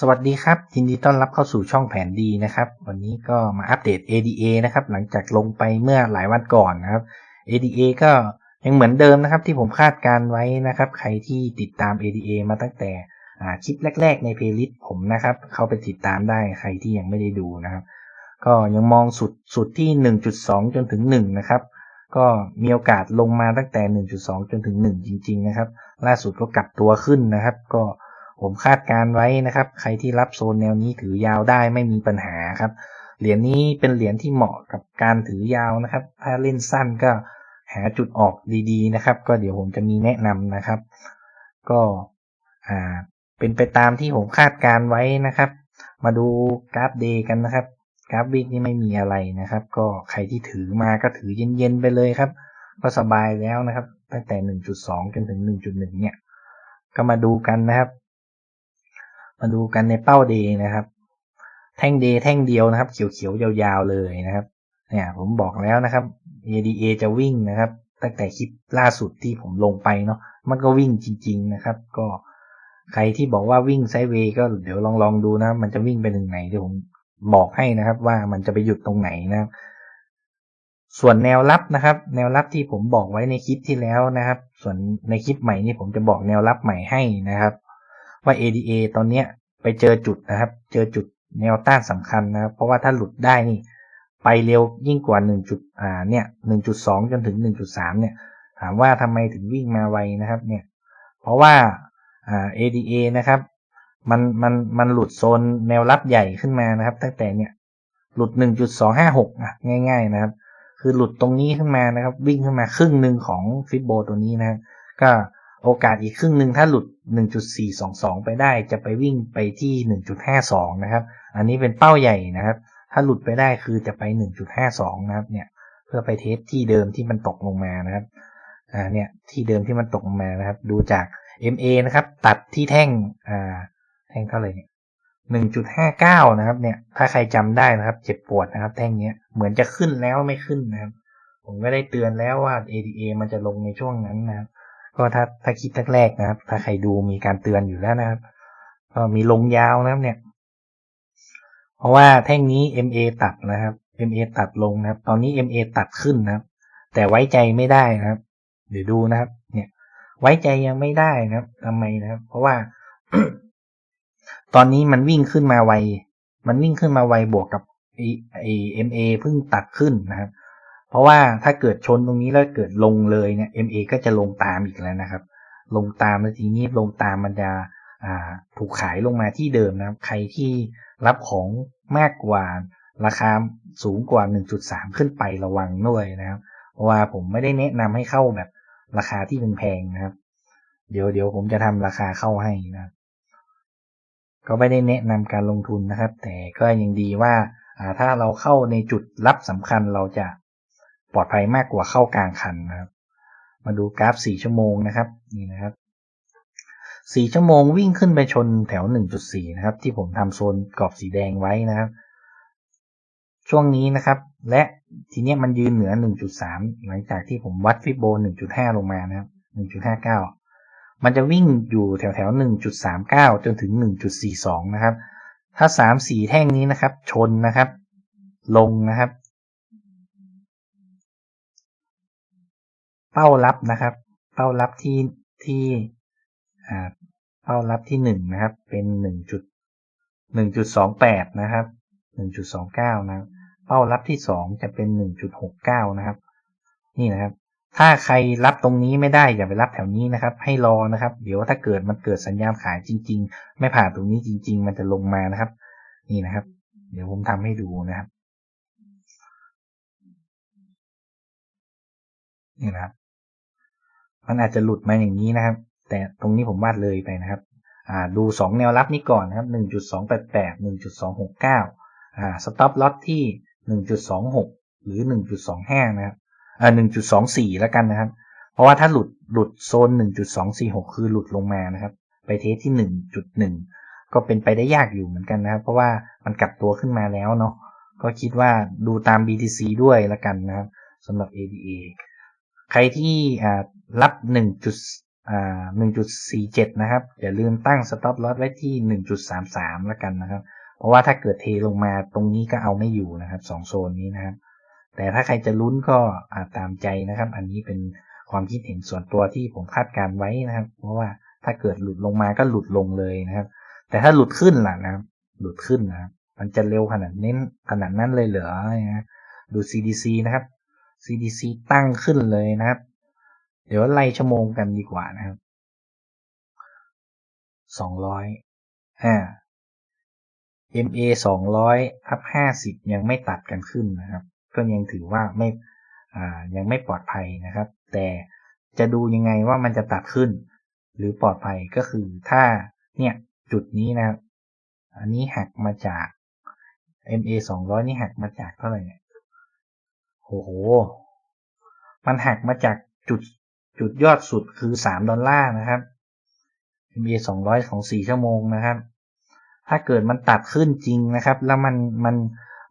สวัสดีครับยินดีต้อนรับเข้าสู่ช่องแผนดีนะครับ วันนี้ก็มาอัปเดต ADA นะครับหลังจากลงไปเมื่อหลายวันก่อนนะครับ ADA ก็ยังเหมือนเดิมนะครับที่ผมคาดการไว้นะครับ ใครที่ติดตาม ADA มาตั้งแต่คลิปแรก ๆ ในเพลย์ลิสต์ผมนะครับ เข้าไปติดตามได้ใครที่ยังไม่ได้ดูนะครับ ก็ยังมองสุดสุดที่ 1.2 จนถึง 1 นะครับ ก็มีโอกาสลงมาตั้งแต่ 1.2 จนถึง 1 จริง ๆ นะครับ ล่าสุดก็กลับตัวขึ้นนะครับ ก็ ผมคาดการไว้นะครับ ใครที่รับโซนแนวนี้ถือยาวได้ไม่มีปัญหาครับ เหรียญนี้เป็นเหรียญที่เหมาะกับการถือยาวนะครับ ถ้าเล่นสั้นก็หาจุดออกดีๆนะครับ ก็เดี๋ยวผมจะมีแนะนำนะครับ ก็อ่าเป็นไปตามที่ผมคาดการไว้นะครับ มาดูกราฟเดย์กันนะครับกราฟวิกนี่ไม่มีอะไรนะครับ ก็ใครที่ถือมาก็ถือเย็นๆไปเลยครับ ก็สบายแล้วนะครับ ตั้งแต่ 1.2 จนถึง 1.1 เนี่ย ก็มาดูกันนะครับ มาดูกันในเป้าเดย์นะครับ แท่งเดย์แท่งเดียวนะครับ เขียวๆยาวๆเลยนะครับ เนี่ยผมบอกแล้วนะครับ ADA จะวิ่งนะครับ ตั้งแต่คลิปล่าสุดที่ผมลงไปเนาะมันก็วิ่งจริง ๆนะครับ ก็ใครที่บอกว่าวิ่งไซด์เวย์ก็เดี๋ยวลองลองดูนะมันจะวิ่งไปถึงไหนเดี๋ยวผมบอกให้นะครับ ว่ามันจะไปหยุดตรงไหนนะครับ ส่วนแนวรับนะครับ แนวรับที่ผมบอกไว้ในคลิปที่แล้วนะครับ ส่วนในคลิปใหม่นี้ผมจะบอกแนวรับใหม่ให้นะครับ ว่า ADA ตอนเนี้ยไปเจอจุดนะครับ เจอจุดแนวต้านสำคัญนะครับ เพราะว่าถ้าหลุดได้นี่ไปเร็วยิ่งกว่า1จุดอ่าเนี่ย1.2 จนถึง 1.3 เนี่ย ถามว่าทำไมถึงวิ่งมาไวนะครับเนี่ย เพราะว่าอ่า ADA นะครับ มันมันมันหลุดโซนแนวรับใหญ่ขึ้นมานะครับ ตั้งแต่เนี่ยหลุด 1.256อะง่าย ๆ นะครับ คือหลุดตรงนี้ขึ้นมานะครับ วิ่งขึ้นมาครึ่งหนึ่งของฟิบโบตัวนี้นะครับก็ โอกาสอีกครึ่งหนึ่งถ้าหลุด 1.422 ไปได้จะไปวิ่งไปที่ 1.52 นะครับ อันนี้เป็นเป้าใหญ่นะครับ ถ้าหลุดไปได้คือจะไป 1.52 นะครับ เนี่ย เพื่อไปเทสที่เดิมที่มันตกลงมานะครับ อ่า เนี่ย ที่เดิมที่มันตกลงมานะครับ ดูจาก MA นะครับ ตัดที่แท่ง อ่า แท่งเท่าไหร่เนี่ย1.59 นะครับ เนี่ย ถ้าใครจำได้นะครับ เจ็บปวดนะครับ แท่งเนี้ย เหมือนจะขึ้นแล้วไม่ขึ้นนะครับ ผมก็ได้เตือนแล้วว่า ADA มันจะลงในช่วงนั้นนะครับ ก็ถ้าถ้าคิดแรกๆนะครับ ถ้าใครดูมีการเตือนอยู่แล้วนะครับ ก็มีลงยาวนะครับเนี่ย เพราะว่าแท่งนี้ MA ตัดนะครับ MA ตัดลงนะครับ ตอนนี้ MA ตัดขึ้นนะครับ แต่ไว้ใจไม่ได้นะครับ เดี๋ยวดูนะครับ เนี่ย ไว้ใจยังไม่ได้นะครับทำไมนะครับ เพราะว่า ตอนนี้มันวิ่งขึ้นมาไว มันวิ่งขึ้นมาไวบวกกับไอไอ MA เพิ่งตัดขึ้นนะครับ เพราะว่าถ้าเกิดชนตรงนี้แล้วเกิดลงเลยเนี่ย MA ก็จะลงตามอีกแล้วนะครับ ลงตามแล้วทีนี้ลงตามมันจะอ่าถูกขายลงมาที่เดิมนะครับ ใครที่รับของมากกว่าราคาสูงกว่า 1.3 ขึ้นไประวังด้วยนะครับ เพราะว่าผมไม่ได้แนะนำให้เข้าแบบราคาที่เป็นแพงนะครับ เดี๋ยวเดี๋ยวผมจะทำราคาเข้าให้นะครับ ก็ไม่ได้แนะนำการลงทุนนะครับ แต่ก็ยังดีว่าถ้าเราเข้าในจุดรับสำคัญเราจะ ปลอดภัยมากกว่าเข้ากลางคันนะครับ มาดูกราฟ 4 ชั่วโมงนะครับนี่นะครับ 4 ชั่วโมงวิ่งขึ้นไปชนแถว 1.4 นะครับ ที่ผมทำโซนกรอบสีแดงไว้นะครับ ช่วงนี้นะครับ และทีนี้มันยืนเหนือ 1.3 หลังจากที่ผมวัดฟิโบ 1.5 ลงมานะครับ 1.59 มันจะวิ่งอยู่แถวแถว 1.39 จนถึง 1.42 นะครับ ถ้า 3 4 แท่งนี้นะครับ ชนนะครับ ลงนะครับ เป้ารับนะครับ เป้ารับที่ที่อ่าเป้ารับที่หนึ่งนะครับ เป็นหนึ่งจุดหนึ่งจุดสองแปดนะครับหนึ่งจุดสองเก้านะเป้ารับที่สองจะเป็นหนึ่งจุดหกเก้านะครับ นี่นะครับ ถ้าใครรับตรงนี้ไม่ได้อย่าไปรับแถวนี้นะครับ ให้รอนะครับ เดี๋ยวถ้าเกิดมันเกิดสัญญาณขายจริง ๆ ไม่ผ่านตรงนี้จริง ๆ มันจะลงมานะครับ นี่นะครับ เดี๋ยวผมทำให้ดูนะครับนี่นะครับ มันอาจจะหลุดมาอย่างนี้นะครับ แต่ตรงนี้ผมวาดเลยไปนะครับอ่าดู 2 แนวรับนี้ก่อนนะครับ 1.288 1.269อ่าสต็อปล็อตที่ 1.26 หรือ 1.25 นะครับอ่า1.24 แล้วกันนะครับ เพราะว่าถ้าหลุดหลุดโซน 1.246 คือหลุดลงมานะครับ ไปเทสที่ 1.1 ก็เป็นไปได้ยากอยู่เหมือนกันนะครับ เพราะว่ามันกลับตัวขึ้นมาแล้วเนาะก็คิดว่าดูตาม BTC ด้วยแล้วกันนะครับสำหรับ ADA ใครที่รับอ่า1.47 นะครับ อย่าลืมตั้ง stop loss ไว้ที่ 1.33 แล้วกันนะครับ เพราะว่าถ้าเกิดเทลงมาตรงนี้ก็เอาไม่อยู่นะครับสองโซนนี้นะครับ แต่ถ้าใครจะลุ้นก็ตามใจนะครับ อันนี้เป็นความคิดเห็นส่วนตัวที่ผมคาดการไว้นะครับ เพราะว่าถ้าเกิดหลุดลงมาก็หลุดลงเลยนะครับ แต่ถ้าหลุดขึ้นล่ะนะครับ หลุดขึ้นนะครับมันจะเร็วขนาดเน้นขนาดนั้นเลยเหรอนะดู CDC นะครับ CDC ตั้งขึ้นเลยนะครับ เดี๋ยวไล่ชั่วโมงกันดีกว่านะครับสองร้อยอ่า MA สองร้อยทับห้าสิบยังไม่ตัดกันขึ้นนะครับ ก็ยังถือว่าไม่อ่ายังไม่ปลอดภัยนะครับ แต่จะดูยังไงว่ามันจะตัดขึ้น หรือปลอดภัยก็คือถ้าเนี่ยจุดนี้นะครับ อันนี้หักมาจาก MA สองร้อยนี่หักมาจากเท่าไหร่เนี่ย อ้โห มันหักมาจากจุดจุดยอดสุดคือสามดอลลาร์นะครับ MA สองร้อยของสี่ชั่วโมงนะครับ ถ้าเกิดมันตัดขึ้นจริงนะครับ แล้วมันมัน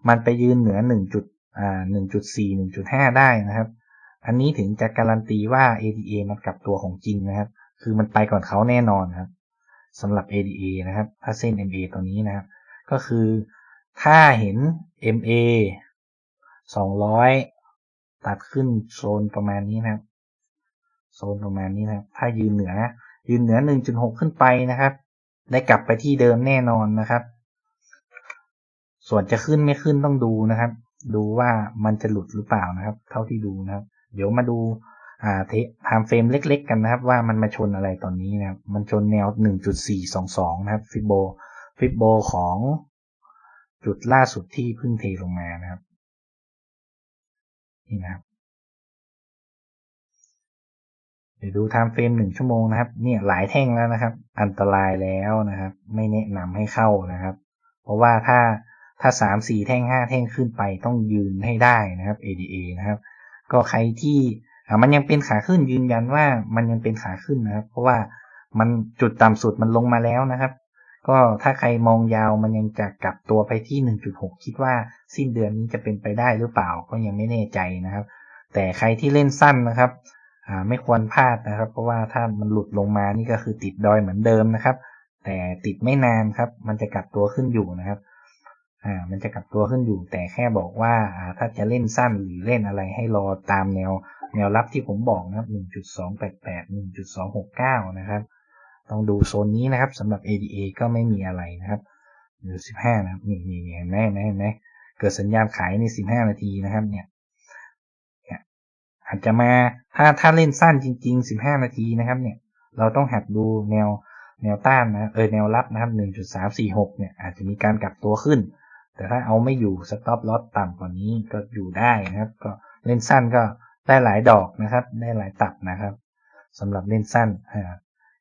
มันไปยืนเหนือหนึ่งจุดอ่าหนึ่งจุดสี่หนึ่งจุดห้าได้นะครับ อันนี้ถึงจะการันตีว่า ADA มันกลับตัวของจริงนะครับ คือมันไปก่อนเขาแน่นอนครับสำหรับ ADA นะครับ ถ้าเส้น MA ตัวนี้นะครับ ก็คือถ้าเห็น MA 200 ตัดขึ้นโซนประมาณนี้นะครับ โซนประมาณนี้นะครับถ้ายืนเหนือ ยืนเหนือ 1.6 ขึ้นไปนะครับ ได้กลับไปที่เดิมแน่นอนนะครับ ส่วนจะขึ้นไม่ขึ้นต้องดูนะครับ ดูว่ามันจะหลุดหรือเปล่านะครับ เท่าที่ดูนะครับ เดี๋ยวมาดูอ่าเทไทม์เฟรมเล็ก ๆ กันนะครับ ว่ามันมาชนอะไรตอนนี้นะครับ มันชนแนว 1.422 นะครับฟิโบฟิโบของจุดล่าสุดที่เพิ่งเทลงมานะครับ นี่นะครับเดี๋ยวดูไทม์เฟรมหนึ่งชั่วโมงนะครับ เนี่ยหลายแท่งแล้วนะครับ อันตรายแล้วนะครับ ไม่แนะนำให้เข้านะครับ เพราะว่าถ้าถ้าสามสี่แท่งห้าแท่งขึ้นไปต้องยืนให้ได้นะครับ ADA นะครับ ก็ใครที่มันยังเป็นขาขึ้นยืนยันว่ามันยังเป็นขาขึ้นนะครับ เพราะว่ามันจุดต่ำสุดมันลงมาแล้วนะครับ ก็ถ้าใครมองยาวมันยังจะกลับตัวไปที่ 1.6 คิดว่าสิ้นเดือนนี้จะเป็นไปได้หรือเปล่าก็ยังไม่แน่ใจนะครับ แต่ใครที่เล่นสั้นนะครับไม่ควรพลาดนะครับ เพราะว่าถ้ามันหลุดลงมานี่ก็คือติดดอยเหมือนเดิมนะครับ แต่ติดไม่นานครับ มันจะกลับตัวขึ้นอยู่นะครับอ่ามันจะกลับตัวขึ้นอยู่ แต่แค่บอกว่าถ้าจะเล่นสั้นหรือเล่นอะไรให้รอตามแนว แนวรับที่ผมบอกนะครับ 1.288 1.269 นะครับ ต้องดูโซนนี้นะครับสำหรับ ADA ก็ไม่มีอะไรนะครับหรือ15 นะครับนี่นี่เห็นไหมเห็นไหมเห็นไหมเกิดสัญญาณขายใน 15 นาทีนะครับเนี่ยอาจจะมาถ้าถ้าเล่นสั้นจริง ๆ 15 นาทีนะครับเนี่ยเราต้องหัดดูแนวแนวต้านนะเออแนวรับนะครับ 1.346 เนี่ยอาจจะมีการกลับตัวขึ้น แต่ถ้าเอาไม่อยู่สต็อปลอสต่ำกว่านี้ก็อยู่ได้นะครับ ก็เล่นสั้นก็ได้หลายดอกนะครับ ได้หลายตับนะครับสำหรับเล่นสั้น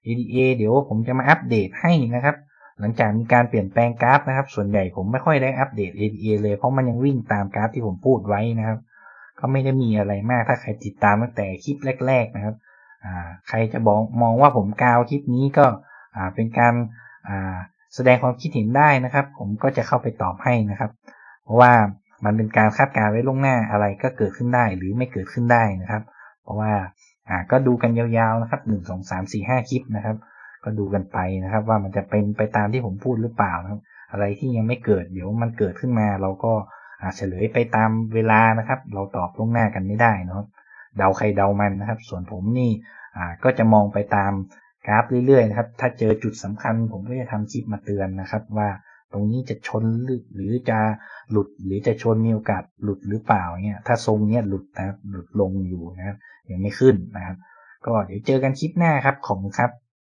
ADA เดี๋ยวผมจะมาอัปเดตให้นะครับ หลังจากมีการเปลี่ยนแปลงกราฟนะครับ ส่วนใหญ่ผมไม่ค่อยได้อัปเดต ADA เลยเพราะมันยังวิ่งตามกราฟที่ผมพูดไว้นะครับ ก็ไม่ได้มีอะไรมากถ้าใครติดตามตั้งแต่คลิปแรก ๆนะครับใครจะบอกมองว่าผมกาวคลิปนี้ก็เป็นการแสดงความคิดเห็นได้นะครับ ผมก็จะเข้าไปตอบให้นะครับ เพราะว่ามันเป็นการคาดการณ์ไว้ล่วงหน้าอะไรก็เกิดขึ้นได้หรือไม่เกิดขึ้นได้นะครับ เพราะว่า อ่าก็ดูกันยาวๆนะครับหนึ่งสองสามสี่ห้าคลิปนะครับ ก็ดูกันไปนะครับ ว่ามันจะเป็นไปตามที่ผมพูดหรือเปล่านะครับ อะไรที่ยังไม่เกิดเดี๋ยวมันเกิดขึ้นมา เราก็อ่าเฉลยไปตามเวลานะครับ เราตอบล่วงหน้ากันไม่ได้นะครับเดาใครเดามันนะครับ ส่วนผมนี่อ่าก็จะมองไปตามกราฟเรื่อยๆนะครับ ถ้าเจอจุดสำคัญ ผมก็จะทำคลิปมาเตือนนะครับ ว่าตรงนี้จะชนหรือจะหลุดหรือจะชนมีโอกาสหลุดหรือเปล่าเนี่ยถ้าทรงเนี้ยหลุดนะหลุดลงอยู่นะครับ ยังไม่ขึ้นนะครับ ก็เดี๋ยวเจอกันคลิปหน้าครับ ขอบคุณครับ